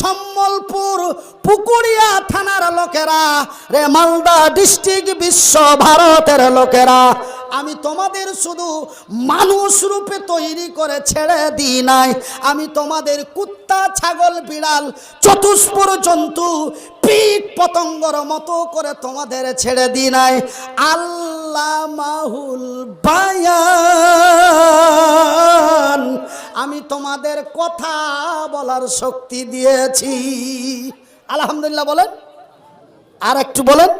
সম্বলপুর পুকুরিয়া থানার লোকেরা, রে মালদা ডিস্ট্রিক্ট বিশ্ব ভারতের লোকেরা, আমি তোমাদের শুধু মানুষ রূপে তৈরি করে ছেড়ে দিই নাই। আমি তোমাদের কুত্তা, ছাগল, বিড়াল, চতুষ্পর জন্তু, পিট পতঙ্গর মতো করে তোমাদের ছেড়ে দিই নাই। আল্লাহ মাহুল বায়ান। আমি তোমাদের কথা বলার শক্তি দিয়েছি। আলহামদুলিল্লাহ বলেন। আর একটু বলেন।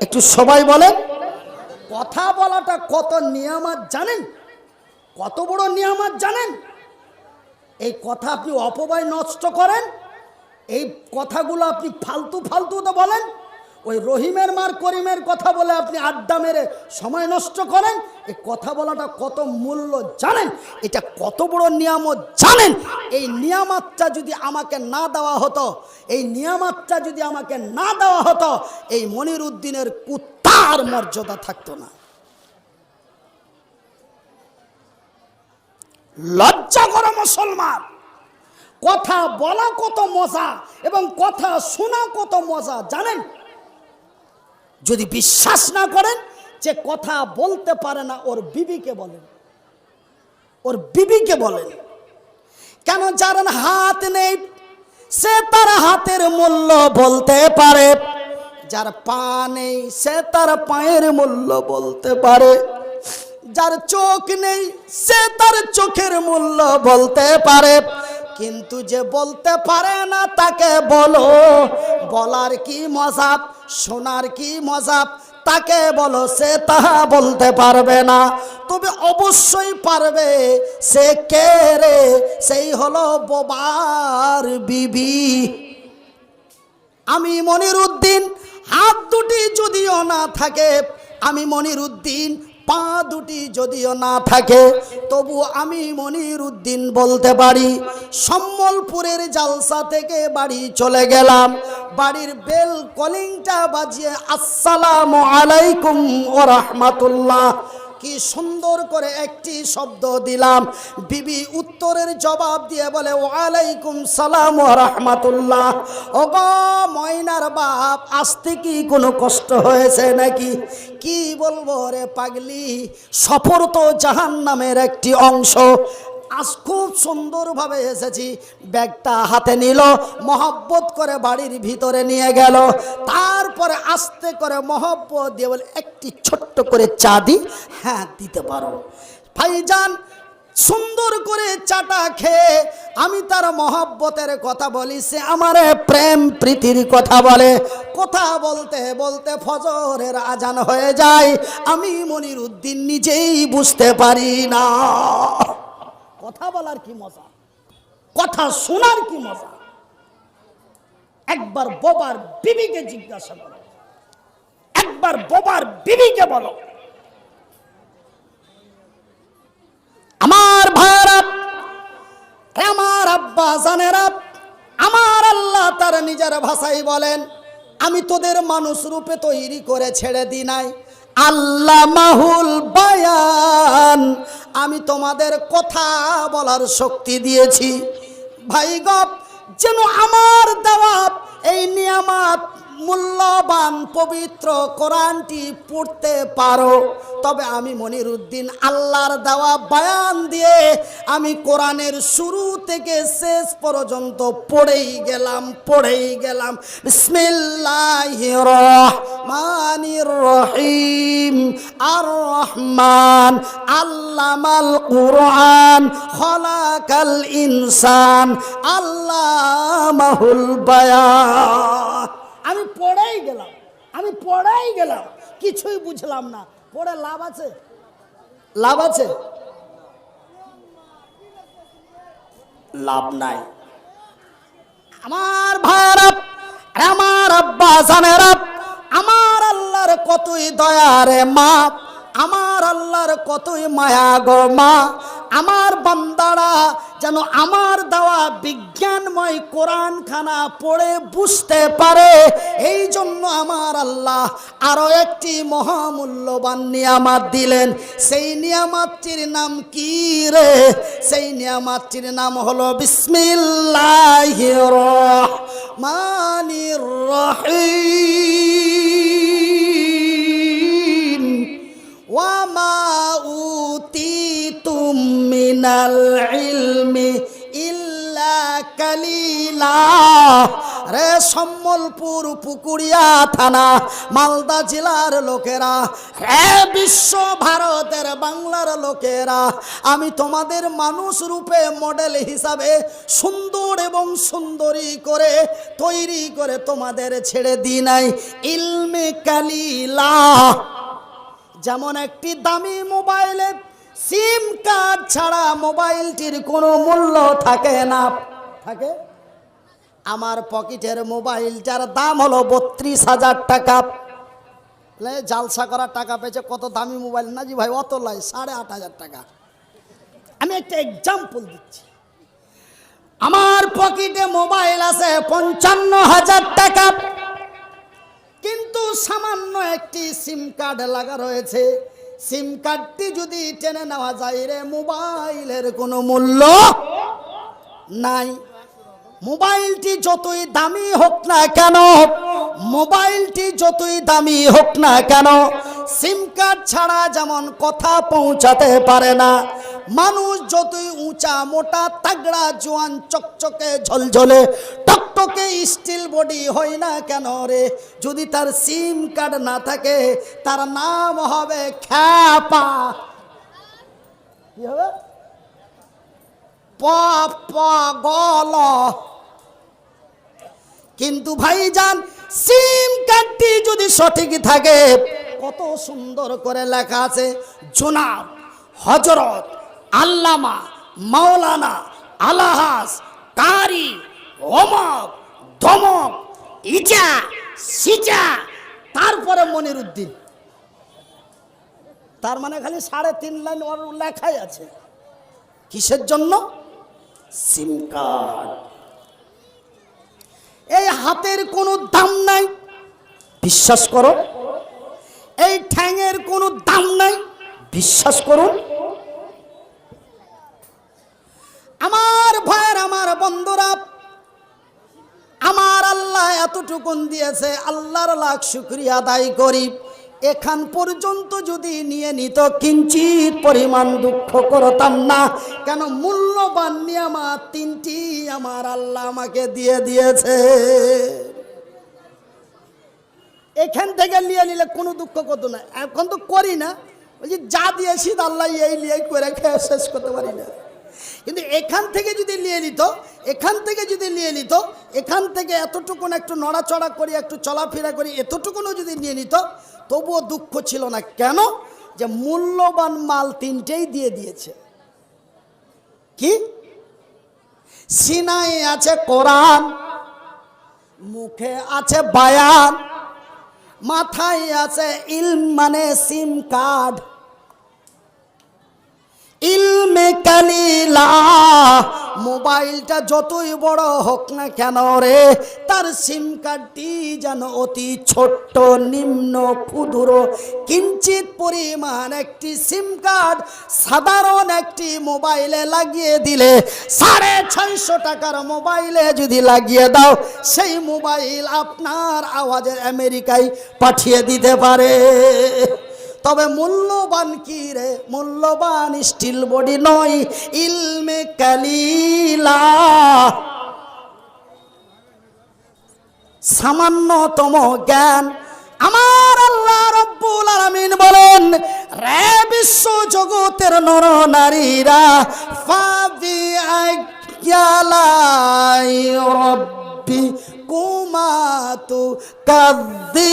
একটু সবাই বলেন। কথা বলাটা কত নিয়ামত জানেন? কত বড় নিয়ামত জানেন? এই কথা আপনি অপবায় নষ্ট করেন। এই কথাগুলো আপনি ফালতু ফালতু তো বলেন। ওই রহিমের মার করিমের কথা বলে আপনি আড্ডা মেরে সময় নষ্ট করেন, এই কথা বলাটা কত মূল্য জানেন? এটা কত বড় নিয়ামত জানেন? এই নিয়ামতটা যদি আমাকে না দেওয়া হতো, এই নিয়ামতটা যদি আমাকে না দেওয়া হতো, এই মনির উদ্দিনের কুত্তার মর্যাদা থাকতো না। লজ্জা করো মুসলমান! কথা বলা কত মজা এবং কথা শোনা কত মজা জানেন? যদি বিশ্বাস না করেন যে কথা বলতে পারে না, ওর বিবিকে বলেন। ওর বিবিকে বলেন। কেন যার হাত নেই, সে তার হাতের মূল্য বলতে পারে। যার পা নেই, সে তার পায়ের মূল্য বলতে পারে। যার চোখ নেই, সে তার চোখের মূল্য বলতে পারে। কিন্তু যে বলতে পারে না তাকে বলো। বলার কি মজাব, শোনার কি মজাব, তাকে বলো, সে তাহা বলতে পারবে না। তবে অবশ্যই পারবে, সে কে রে? সেই হলো বোবার বিবি। আমি মনির উদ্দিন হাত দুটি যদিও না থাকে, আমি মনির উদ্দিন পা দুটি যদিও না থাকে, তবু আমি মনির উদ্দিন বলতে পারি, সম্বলপুরের জালসা থেকে বাড়ি চলে গেলাম। বাড়ির বেল কলিংটা বাজিয়ে, আসসালাম আলাইকুম ও রহমাতুল্লাহ কি সুন্দর করে একটি শব্দ দিলাম। বিবি উত্তরের জবাব দিয়ে বলে, ওয়ালাইকুম সালাম রহমাতুল্লাহ। ও ময়নার বাপ আসতে কি কোনো কষ্ট হয়েছে নাকি? কি বলব রে পাগলি, সফর তো জাহান নামের একটি অংশ। আজ খুব সুন্দরভাবে এসেছি। ব্যাগটা হাতে নিল, মহব্বত করে বাড়ির ভিতরে নিয়ে গেল। তারপরে আস্তে করে মহব্বত দিয়ে বলে, একটি ছোট্ট করে চা দি হ্যাঁ দিতে পারো। ভাইজান, সুন্দর করে চাটা খেয়ে আমি তার মহব্বতের কথা বলি, সে আমার প্রেম প্রীতির কথা বলে। কথা বলতে বলতে ফজরের আজান হয়ে যায়। আমি মনির উদ্দিন নিজেই বুঝতে পারি না। কথা বলার কি মজা? কথা শোনার কি মজা? একবার বোবার বিবিকে জিজ্ঞাসা করো। একবার বোবার বিবিকে বলো। আমার ভাইরা আমার আব্বা জানেরা আমার আল্লাহ তার নিজের ভাষাই বলেন, আমি তোদের মানুষ রূপে তৈরি করে ছেড়ে দি নাই। আল্লাহ মাহুল বায়ান আমি তোমাদের কথা বলার শক্তি দিয়েছি। ভাই গপ যেন আমার দেওয়া এই নিয়ামাত মূল্যবান, পবিত্র কোরআনটি পড়তে পারো। তবে আমি মনিরুদ্দিন আল্লাহর দেওয়া বায়ান দিয়ে আমি কোরআনের শুরু থেকে শেষ পর্যন্ত পড়েই গেলাম পড়েই গেলাম। বিসমিল্লাহির রহমানির রহিম। আর রহমান আল্লামাল কুরআন, খলাকাল ইনসান আল্লাহ মাহুল বায়ান। আমি পড়েই গেলাম আমি পড়েই গেলাম কিছুই বুঝলাম না। পড়ে লাভ আছে? লাভ আছে? লাভ নাই। আমার ভাইরা আমার আব্বা জানেরা আমার আল্লাহর কতই দয়ারে মা আমার আল্লাহর কতই মায়া গো মা। আমার বান্দারা যেন আমার দেওয়া বিজ্ঞানময় কোরআন খানা পড়ে বুঝতে পারে এই জন্য আমার আল্লাহ আরও একটি মহামূল্যবান নিয়ামাত দিলেন। সেই নিয়ামাতটির নাম কি রে? সেই নিয়ামাতটির নাম হলো বিসমিল্লাহির রহমানির রহিম। ওয়ামা উতিতুম মিনাল ইলমি ইল্লা কালিলা। রে সম্বলপুর পুকুরিয়া থানা, মালদা জেলার লোকেরা রে বিশ্ব ভারতের বাংলার লোকেরা, আমি তোমাদের মানুষ রূপে মডেল হিসাবে সুন্দর এবং সুন্দরী করে তৈরি করে তোমাদের ছেড়ে দিই নাই। ইলমে কালিলা। যেমন একটি দামি মোবাইলে সিম কার্ড ছাড়া মোবাইলটির কোনো মূল্য থাকে না। থাকে? আমার পকেটের মোবাইলটার দাম হলো বত্রিশ হাজার টাকা। জালসা করার টাকা পেয়েছে, কত দামি মোবাইল? না জি ভাই, অত লাই, সাড়ে আট হাজার টাকা। আমি একটা এক্সাম্পল দিচ্ছি। আমার পকেটে মোবাইল আছে পঞ্চান্ন হাজার টাকা। সামান্য একটি সিম কার্ড লাগা রয়েছে। সিম কার্ডটি যদি টেনে নেওয়া যায় রে, মোবাইলের কোনো মূল্য নাই। মোবাইলটি যতই দামি হোক না কেন, মোবাইলটি যতই দামি হোক না কেন, সিম কার্ড ছাড়া যেমন কথা পৌঁছাতে পারে না মানুষ যতই উঁচা, মোটা, তাগড়া, জোয়ান, চকচকে, ঝলঝলে, টকটকে স্টিল বডি হয় না কেন রে? যদি তার সিম কার্ড না থাকে, তার নাম হবে খ্যাপা। কি হবে? প প গল কিন্তু সিম কার্ডটি যদি সঠিক থাকে, কত সুন্দর করে লেখা আছে, জোনাব, হজরত আল্লামা, মাওলানা, আলাহাস, কারি অমক ধমক, ইচা, সিচা, তারপরে মনির উদ্দিন তার মানে খালি সাড়ে তিন লাইন ওর লেখাই আছে। কিসের জন্য? SIM card. এই হাতের কোনো দাম নাই, বিশ্বাস করো। এই ঠ্যাঙের কোনো দাম নাই, বিশ্বাস করুন। আমার ভয়ের আমার বন্ধুরা, আমার আল্লাহ এতটুকুন দিয়েছে, আল্লাহর লাখ শুক্রিয়া আদায় করি। এখান পর্যন্ত যদি নিয়ে নিত, কিঞ্চিত পরিমাণ দুঃখ করতাম না। কেন মূল্যবান নিয়ামত তিনটি আমার আল্লাহ আমাকে দিয়ে দিয়েছে। এখান থেকে নিয়ে নিলে কোনো দুঃখ করতো না। এখন তো করি না। ওই যে যা দিয়েছি, আল্লাহ এই নিয়ে করে খেয়ে শেষ করতে পারি না। কিন্তু এখান থেকে যদি নিয়ে নিত, এখান থেকে যদি নিয়ে নিত, এখান থেকে এতটুকুন একটু নড়াচড়া করি, একটু চলাফেরা করি, এতটুকুনও যদি নিয়ে নিত, তবুও দুঃখ ছিল না। কেন? যে মূল্যবান মাল তিনটেই দিয়ে দিয়েছে। কি? সিনাই আছে কোরআন, মুখে আছে বায়ান, মাথায় আছে ইল মানে সিম কার্ড। ইলমে কালিলা, মোবাইলটা যতই বড় হোক না কেন রে, তার সিম কার্ডটি যেন অতি ছোট্ট, নিম্ন, ক্ষুদ্র, কিঞ্চিত পরিমাণ একটি সিম কার্ড সাধারণ একটি মোবাইলে লাগিয়ে দিলে, সাড়ে ছয়শো টাকার মোবাইলে যদি লাগিয়ে দাও, সেই মোবাইল আপনার আওয়াজের আমেরিকায় পাঠিয়ে দিতে পারে। তবে মূল্যবান কি রে? মূল্যবান স্টিল বডি নয়, ইলমে কালিলা। সামান্যতম জ্ঞান। আমার আল্লাহ রব্বুল আলামিন বলেন, রে বিশ্ব জগতের নর নারীরা ফাবি আজ্ঞালাই রব্বি কুমাতু কাদ্দিবান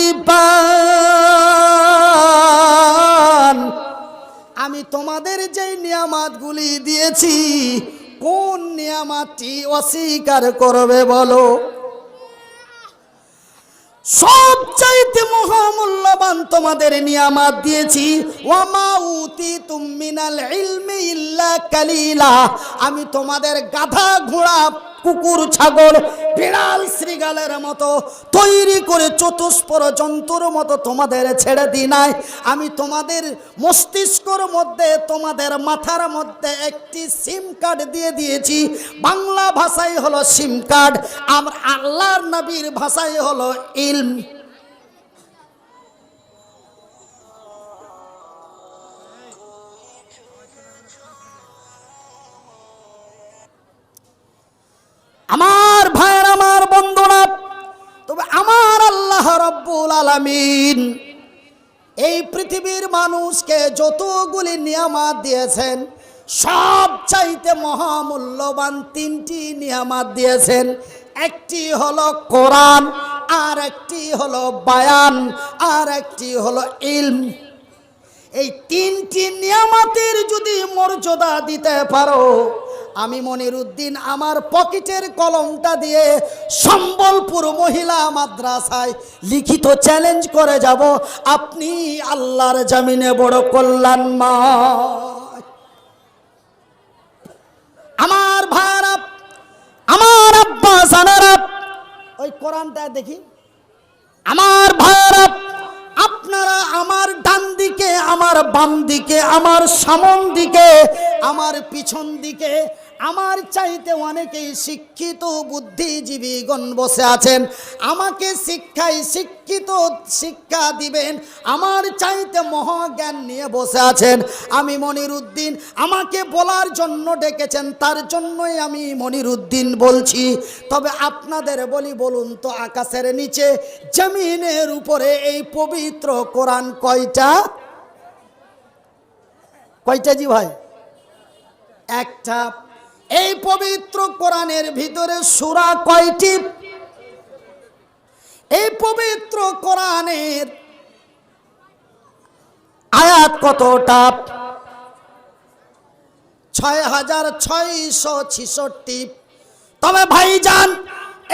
আমি তোমাদের যেই নিয়ামাতগুলি দিয়েছি, কোন নিয়ামাতটি অস্বীকার করবে বলো? সবচাইতে মহামূল্যবান তোমাদের নিয়ামাত দিয়েছি, ওয়ামা উতি তুমিনাল ইলমি ইল্লা কালিলা। আমি তোমাদের গাধা ঘোড়া কুকুর, ছাগল, বিড়াল, শ্রীগালের মতো তৈরি করে চতুষ্পর জন্তুর মতো তোমাদের ছেড়ে দিই নাই। আমি তোমাদের মস্তিষ্কর মধ্যে, তোমাদের মাথার মধ্যে একটি সিম কার্ড দিয়ে দিয়েছি। বাংলা ভাষাই হলো সিম কার্ড। আমার আল্লাহর নবীর ভাষাই হলো ইলম। আমার ভাইয়ের, আমার বন্ধুরা, তবে আমার আল্লাহ রব্বুল আলামিন এই পৃথিবীর মানুষকে যতগুলি নিয়ামাত দিয়েছেন, সব চাইতে মহামূল্যবান তিনটি নিয়ামাত দিয়েছেন। একটি হলো কোরআন, আর একটি হলো বায়ান, আর একটি হলো ইলম। এই তিনটি নিয়ামতের যদি মর্যাদা দিতে পারো আমি মনির উদ্দিন আমার পকেটের কলমটা দিয়ে সম্বলপুর মহিলা মাদ্রাসায় লিখিত চ্যালেঞ্জ করে যাব। আপনি আল্লাহর জামিনে বড় কল্যাণময়। আমার ভাইরা আমার আব্বা জানারা ওই কোরআনটা দেখি। আমার ভাইরা আপনারা আমার ডান দিকে, আমার বাম দিকে, আমার সামন দিকে, আমার পিছন দিকে আমার চাইতে অনেকেই শিক্ষিত বুদ্ধিজীবীগণ বসে আছেন। আমাকে শিক্ষায় শিক্ষিত শিক্ষা দিবেন। আমার চাইতে মহাজ্ঞান নিয়ে বসে আছেন। আমি মনির উদ্দিন আমাকে বলার জন্য ডেকেছেন, তার জন্যই আমি মনির উদ্দিন বলছি। তবে আপনাদের বলি বলুন তো, আকাশের নিচে, জমিনের উপরে এই পবিত্র কোরআন কয়টা? কয়টা জি ভাই? একটা এই পবিত্র কোরআনের ভিতরে সুরা কয়টি? এই পবিত্র কোরআনের আয়াত কতটা? ছয় হাজার ছয়শো ছিষট্টি। তবে ভাইজান,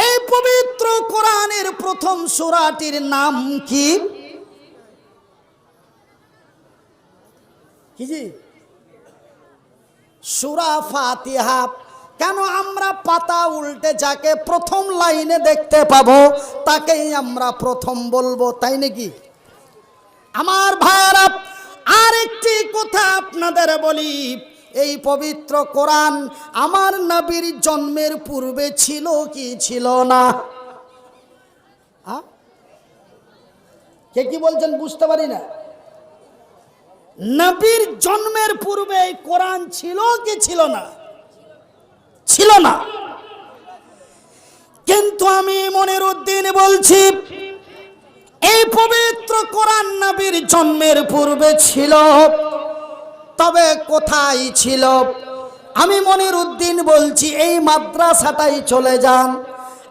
এই পবিত্র কোরআনের প্রথম সুরাটির নাম কি? কি সুরা ফাতিহা। কেন আমরা পাতা উল্টে যাকে প্রথম লাইনে দেখতে পাবো, তাকেই আমরা প্রথম বলব, তাই নাকি? আমার ভাইয়ারা, আরেকটি কথা আপনাদের বলি। এই পবিত্র কোরআন আমার নবীর জন্মের পূর্বে ছিল কি ছিল না? কে কি বলছেন বুঝতে পারি না। নবীর জন্মের পূর্বে এই কোরআন ছিল কি ছিল না? ছিল না। কিন্তু আমি মনের উদ্দিন বলছি, এই পবিত্র কোরআন নবীর জন্মের পূর্বে ছিল, তবে কোথায় ছিল? আমি মনির উদ্দিন বলছি, এই মাদ্রাসাটাই চলে যান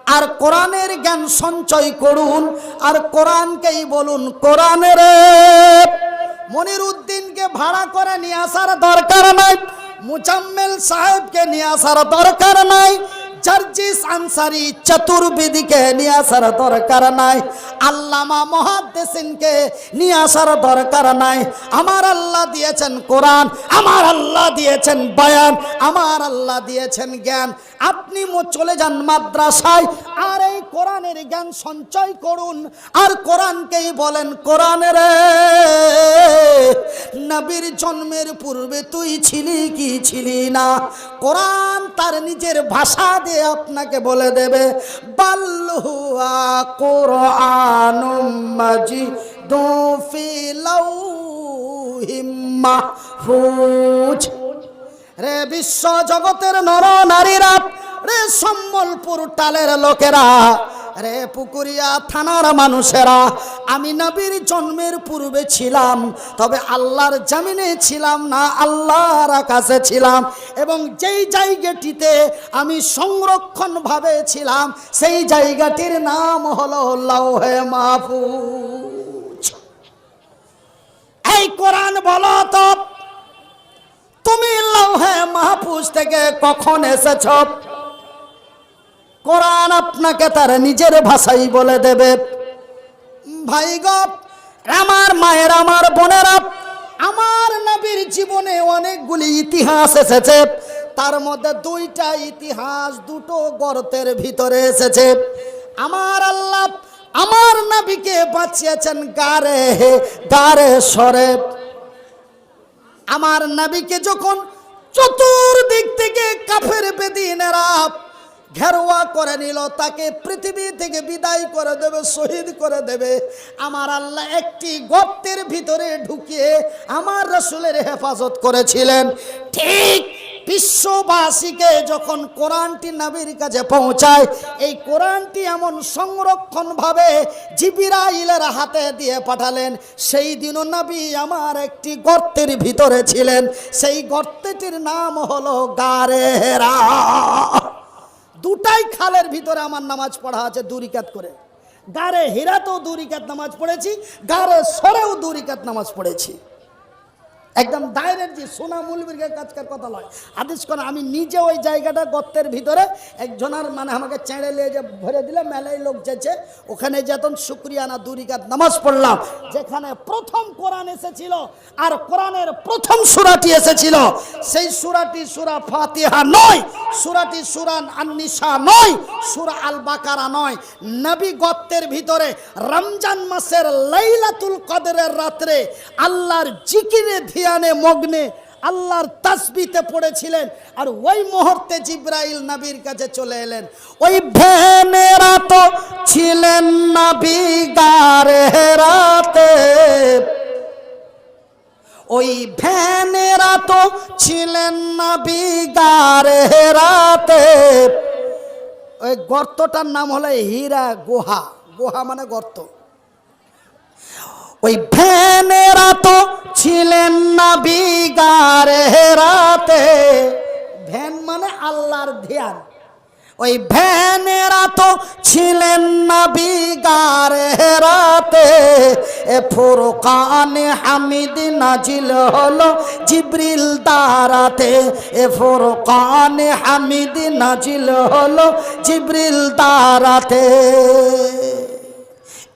আর কোরআনের জ্ঞান সঞ্চয় করুন আর কোরআনকেই বলুন কোরআনের। মনির উদ্দিনকে ভাড়া করে নিয়ে আসার দরকার নাই মুজাম্মেল সাহেবকে নিয়ে আসার দরকার নাই। জার্জিস আনসারি চতুর্বেদীকে নিয়ে আসার দরকার নাই। আল্লামা মহাদ্দেসিনকে নিয়ে আসার দরকার নাই। আমার আল্লাহ দিয়েছেন কোরআন, আমার আল্লাহ দিয়েছেন বয়ান, আমার আল্লাহ দিয়েছেন জ্ঞান। আপনি চলে যান মাদ্রাসায়, আর এই কোরআনের জ্ঞান সঞ্চয় করুন। আর কোরআনকেই বলেন কোরআনের নবীর জন্মের পূর্বে তুই ছিলি কি ছিলি না? কোরআন তার নিজের ভাষা দিয়ে আপনাকে বলে দেবে বাল্লুয়া কোরআনুমাজি হিম্মা মাহফুজ। রে বিশ্ব জগতের নর নারীরা, রে সম্বলপুর টালের লোকেরা রে পুকুরিয়া থানার মানুষেরা, আমি নবীর জন্মের পূর্বে ছিলাম, তবে আল্লাহর জামিনে ছিলাম না, আল্লাহর আকাশে ছিলাম, এবং যেই জায়গাটিতে আমি সংরক্ষণভাবে ছিলাম, সেই জায়গাটির নাম হলো লৌহে মাহফুজ। এই কোরআন বলো তো, তুমি লৌহে মাহফুজ থেকে কখন এসেছ? কোরআন আপনাকে তার নিজের ভাষাই বলে দেবে। ভাই গপ আমার মায়ের, আমার বোনেরা, আমার নবীর জীবনে অনেকগুলি ইতিহাস এসেছে। তার মধ্যে দুইটা ইতিহাস, দুটো গর্তের ভিতরে এসেছে। আমার আল্লাহ আমার নবীকে বাঁচিয়েছেন গারে গারে সরে আমার নবীকে যখন চতুর্দিক থেকে কাফের বেদিনেরা ঘেরোয়া করে নিল, তাকে পৃথিবী থেকে বিদায় করে দেবে, শহীদ করে দেবে। আমার আল্লাহ একটি গর্তের ভিতরে ঢুকিয়ে আমার রসুলের হেফাজত করেছিলেন। ঠিক বিশ্ববাসীকে যখন কোরআনটি নবীর কাছে পৌঁছায়, এই কোরআনটি এমন সংরক্ষণভাবে জিবিরাইলের হাতে দিয়ে পাঠালেন। সেই দিনও নবী আমার একটি গর্তের ভিতরে ছিলেন। সেই গর্তটির নাম হলো গারেরা দুটাই খালের ভিতরে আমার নামাজ পড়া আছে দুরিকাত করে। গারে হীরাতেও দুরিকাত নামাজ পড়েছি, গারে সরেও দুরিকাত নামাজ পড়েছি। একদম দায়ের যে সোনা মুলবির কাজকার কথা নয় আদেশ করে, আমি নিজে ওই জায়গাটা গর্তের ভিতরে একজনের মানে আমাকে চেঁড়ে নিয়ে যে ভরে দিলে, মেলায় লোক যেছে ওখানে যেতন শুক্রিয়ানা দুরিকাত নামাজ পড়লাম, যেখানে প্রথম কোরআন এসেছিল আর কোরআনের প্রথম সুরাটি এসেছিল। সেই সুরাটি সুরা ফাতিহা নয়, সুরাটি সুরান আন্নিসা নয়, সুরা আল বাকারা নয়। নবী গর্তের ভিতরে রমজান মাসের লাইলাতুল কদরের রাত্রে আল্লাহর জিকিরে ধিয়ানে মগ্নে আল্লাহর তাসবিতে পড়েছিলেন। আর ওই মুহূর্তে জিব্রাইল নবীর কাছে চলে এলেন। ওই ভ্যানেরা তো ছিলেন নবী গারে রাতে। ওই ভ্যানেরা তো ছিলেন নবী গারে রাতে। ওই গর্তটার নাম হলো হীরা গুহা। গুহা মানে গর্ত। ওই ভ্যানেরা তো ছিলেন না বিগারে রাতে ভ্যান মানে আল্লাহর ধ্যান। ওই ভ্যানেরা তো ছিলেন না বিগারে রাতে এ ফুরকানে হামিদ নাজিল হলো জিব্রিল দারাতে এ ফুরকানে হামিদ নাজিল হলো জিব্রিল দারাতে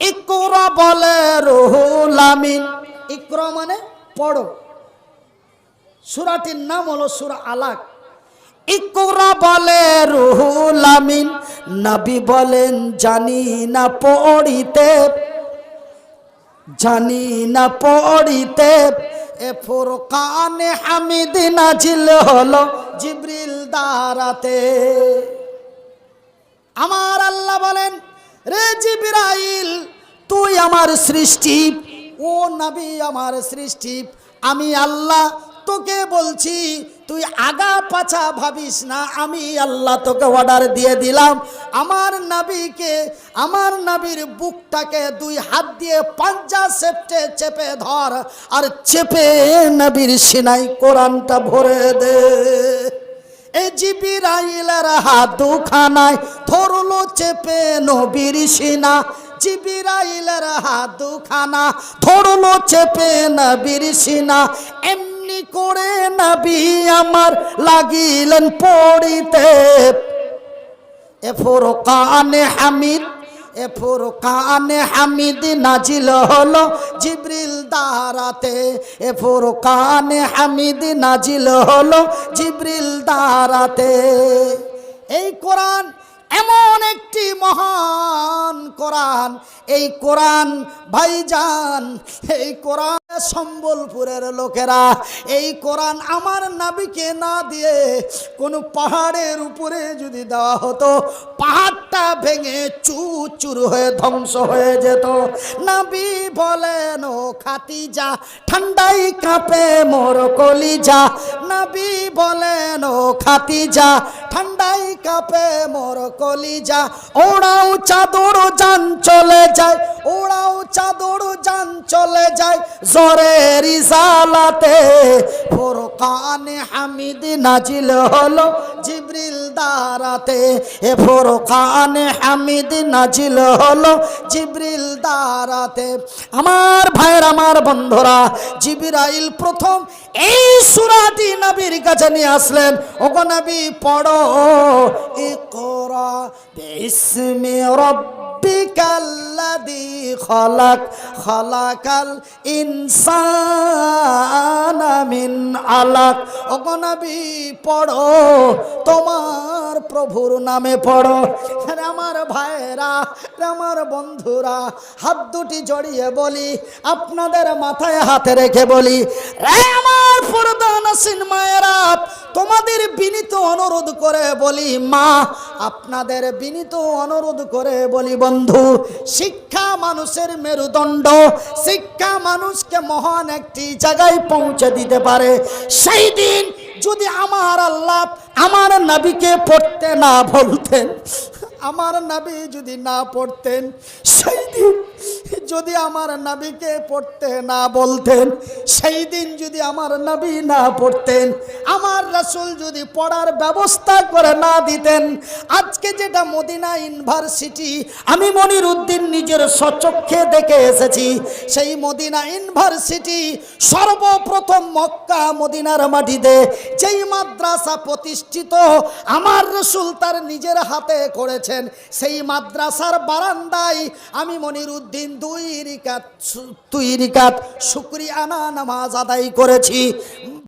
ইকরা বলে রুহুল আমিন। ইকরা মানে পড়ো। সুরাটির নাম হলো সুরা আলাক। ইকরা বলে রুহুল আমিন। নবী বলেন, জানি না পড়িতে, জানি না পড়িতে, এ ফুরকানে হামিদ নাজিল হলো জিব্রিল দারাতে আমার আল্লাহ বলেন রে জিবরাইল, তুই আমার সৃষ্টি। ও নবী আমার সৃষ্টি। আমি আল্লাহ, তোকে বলছি, তুই আগা পাছা ভাবিস না, আমি আল্লাহ তোকে অর্ডার দিয়ে দিলাম। আমার নাবিকে, আমার নাবির বুকটাকে দুই হাত দিয়ে পাঞ্জা সেপটে চেপে ধর, আর চেপে নবীর সিনাই কোরআনটা ভরে দে। এ জিবিরাইলের হাত দুখানায় ধরলো চেপে নবীর সিনা। জিবিরাইলের হাত দুখানা ধরলো চেপে নবীর এমনি করে নবী আমার লাগিলেন পড়িতে। এ ফুরকানে হামিদ এ ফুরকানে হামিদ নাজিল হলো জিব্রিল দারাতে। এ ফুরকানে হামিদ নাজিল হলো জিব্রিল দারাতে। এই কোরআন এমন একটি মহান কোরআন। এই কোরআন ভাইজান, এই কোরআন সম্বলপুরের লোকেরা, এই কোরআন আমার নাবিকে না দিয়ে কোনো পাহাড়ের উপরে যদি দেওয়া হতো, পাহাড়টা ভেঙে চুচুর হয়ে ধ্বংস হয়ে যেত। নাবি বলেন, ও খাতিজা, ঠান্ডাই কাঁপে মোর কলিজা। নাবি বলেন, ও খাতিজা, ঠান্ডাই কাঁপে মোর কলিজা। ওড়াও চাদর, যান চলে যায়। ওড়াও চাদর, যান চলে যায় জরের ইজালাতে ফোরকানে হামিদ নাজিল হলো জিব্রিল দারাতে। এ ফোরকানে হামিদ নাজিল হলো জিব্রিল দারাতে। আমার ভাইয়ের, আমার বন্ধুরা, জিবিরাইল প্রথম এই সুরাটি নবীর কাছে নিয়ে আসলেন। ওগো নবী, পড়ো, ইকরা বিসমি রব্ব রব্বিকাল্লাদি খলাক, খলাকাল ইনসানা মিন আলাক। পড়ো, তোমার প্রভুর নামে পড়ো। আমার ভাইয়েরা, আরে আমার বন্ধুরা, হাত দুটি জড়িয়ে বলি, আপনাদের মাথায় হাতে রেখে বলি আমার প্রধান মায়েরা, তোমাদের বিনীত অনুরোধ করে বলি, মা, আপনাদের বিনীত অনুরোধ করে বলি বন্ধু, শিক্ষা মানুষের মেরুদণ্ড, শিক্ষা মানুষকে মহান একটি জায়গায় পৌঁছে দিতে পারে। সেই দিন যদি আমার আল্লাহ আমার নাবিকে পড়তে না বলতেন, আমার নাবি যদি না পড়তেন, সেই দিন যদি আমার নাবিকে পড়তে না বলতেন, সেই দিন যদি আমার নাবি না পড়তেন, আমার রাসুল যদি পড়ার ব্যবস্থা করে না দিতেন, আজকে যেটা মদিনা ইউনিভার্সিটি, আমি মনির উদ্দিন নিজের সচক্ষে দেখে এসেছি, সেই মদিনা ইউনিভার্সিটি সর্বপ্রথম মক্কা মদিনার মাটিতে, যেই মাদ্রাসা প্রতিষ্ঠিত আমার রসুল তার নিজের হাতে করেছেন, সেই মাদ্রাসার বারান্দায় আমি মনির উদ্দিন দুই রিকাত দুই রিকাত শুক্রিয়ানা নামাজ আদায় করেছি।